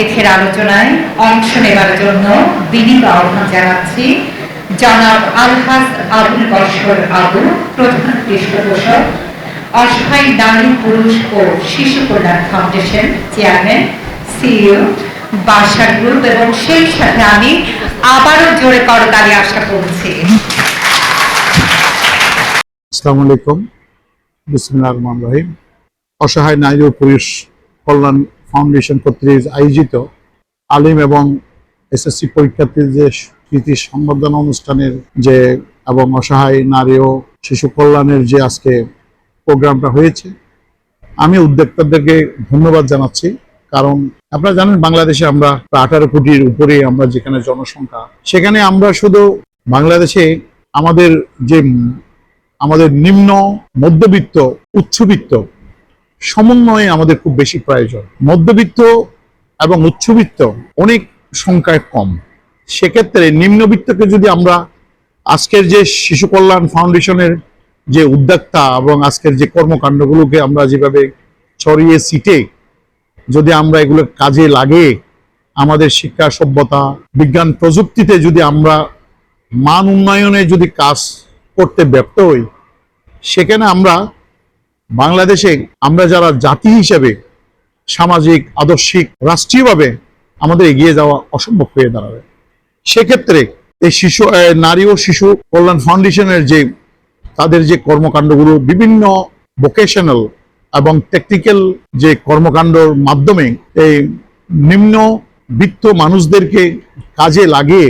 অতিথির আলোচনায় অংশ নেবার জন্য বিনীত আহ্বান জানাচ্ছি জনাব আলহাজ আবুল বশর আবু, প্রধান পৃষ্ঠপোষক, অসহায় নারী, পুরুষ ও শিশু কল্যাণ foundation chairman, CEO Basar group এবং সেই সাথে আমি আবারও জোরে করতালি আশা করছি। আসসালামু আলাইকুম। বিসমিল্লাহির রহমানির রহিম। অসহায় নারী ও পুরুষ কল্যাণ ফাউন্ডেশন কর্তৃক আয়োজিত আলিম এবং এসএসসি পরীক্ষার্থীর যে স্মৃতি সম্বর্ধনা অনুষ্ঠানের যে এবং অসহায় নারী ও শিশু কল্যাণের যে আজকে প্রোগ্রামটা হয়েছে, আমি উদ্যোক্তাদেরকে ধন্যবাদ জানাচ্ছি। কারণ আপনারা জানেন বাংলাদেশে আমরা আঠারো কোটির উপরে আমরা যেখানে জনসংখ্যা, সেখানে আমরা শুধু বাংলাদেশে আমাদের যে, আমাদের নিম্ন, মধ্যবিত্ত, উচ্চবিত্ত সমন্বয়ে আমাদের খুব বেশি প্রয়োজন। মধ্যবিত্ত এবং উচ্চবিত্ত অনেক সংখ্যায় কম। সেক্ষেত্রে নিম্নবিত্তকে যদি আমরা আজকের যে শিশু কল্যাণ ফাউন্ডেশনের যে উদ্যোক্তা এবং আজকের যে কর্মকাণ্ডগুলোকে আমরা যেভাবে ছড়িয়ে সিটে যদি আমরা এগুলো কাজে লাগে আমাদের শিক্ষা, সভ্যতা, বিজ্ঞান প্রযুক্তিতে যদি আমরা মান উন্নয়নে যদি কাজ করতে ব্যর্থ হই, সেখানে আমরা বাংলাদেশে আমরা যারা জাতি হিসেবে সামাজিক, আদর্শিক, রাষ্ট্রীয়ভাবে আমাদের এগিয়ে যাওয়া অসম্ভব হয়ে দাঁড়াবে। সেক্ষেত্রে এই শিশু নারী ও শিশু কল্যাণ ফাউন্ডেশনের যে তাদের যে কর্মকাণ্ডগুলো বিভিন্ন ভোকেশনাল এবং টেকনিক্যাল যে কর্মকাণ্ডর মাধ্যমে এই নিম্ন বিত্ত মানুষদেরকে কাজে লাগিয়ে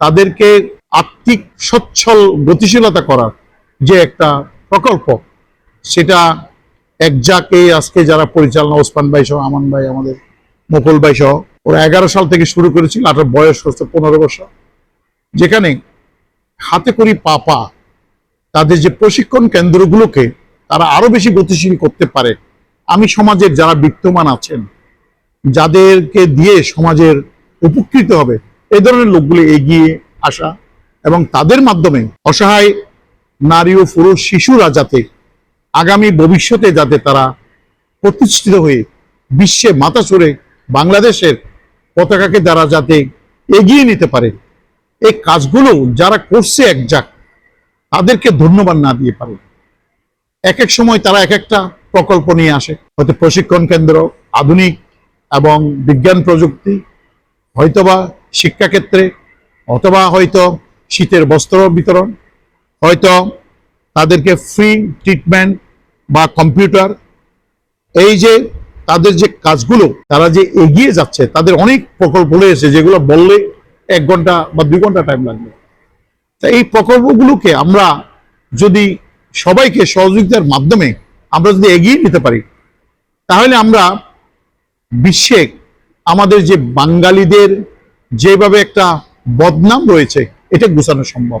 তাদেরকে আর্থিক সচ্ছল গতিশীলতা করার যে একটা প্রকল্প সেটা একজাকে আজকে যারা পরিচালনা, ওসমান ভাই সহ, আমান ভাই, আমাদের মুকুল ভাই সহ, ওরা এগারো সাল থেকে শুরু করেছিল, আঠারো বয়স হচ্ছে পনেরো বছর। যেখানে হাতে করি পা পা তাদের যে প্রশিক্ষণ কেন্দ্রগুলোকে তারা আরও বেশি গতিশীল করতে পারে। আমি সমাজের যারা বিত্তমান আছেন, যাদেরকে দিয়ে সমাজের উপকৃত হবে এই ধরনের লোকগুলো এগিয়ে আসা এবং তাদের মাধ্যমে অসহায় নারী ও পুরুষ শিশুরা যাতে আগামী ভবিষ্যতে যাতে তারা প্রতিষ্ঠিত হয়ে বিশ্বে মাথা ছড়ে বাংলাদেশের পতাকাকে তারা যাতে এগিয়ে নিতে পারে, এই কাজগুলো যারা করছে একজাক, তাদেরকে ধন্যবাদ না দিয়ে পারে। এক এক সময় তারা এক একটা প্রকল্প নিয়ে আসে। হয়তো প্রশিক্ষণ কেন্দ্র, আধুনিক এবং বিজ্ঞান প্রযুক্তি, হয়তোবা শিক্ষাক্ষেত্রে, অথবা হয়তো শীতের বস্ত্র বিতরণ, হয়তো তাদেরকে ফ্রি ট্রিটমেন্ট বা কম্পিউটার এই যে তাদের যে কাজগুলো, তারা যে এগিয়ে যাচ্ছে, তাদের অনেক প্রকল্প রয়েছে যেগুলো বললে এক ঘণ্টা বা দুই ঘণ্টা টাইম লাগবে। তা এই প্রকল্পগুলোকে আমরা যদি সবাইকে সহযোগিতার মাধ্যমে আমরা যদি এগিয়ে নিতে পারি, তাহলে আমরা বিশ্বে আমাদের যে বাঙালিদের যেভাবে একটা বদনাম রয়েছে, এটা গুছানো সম্ভব।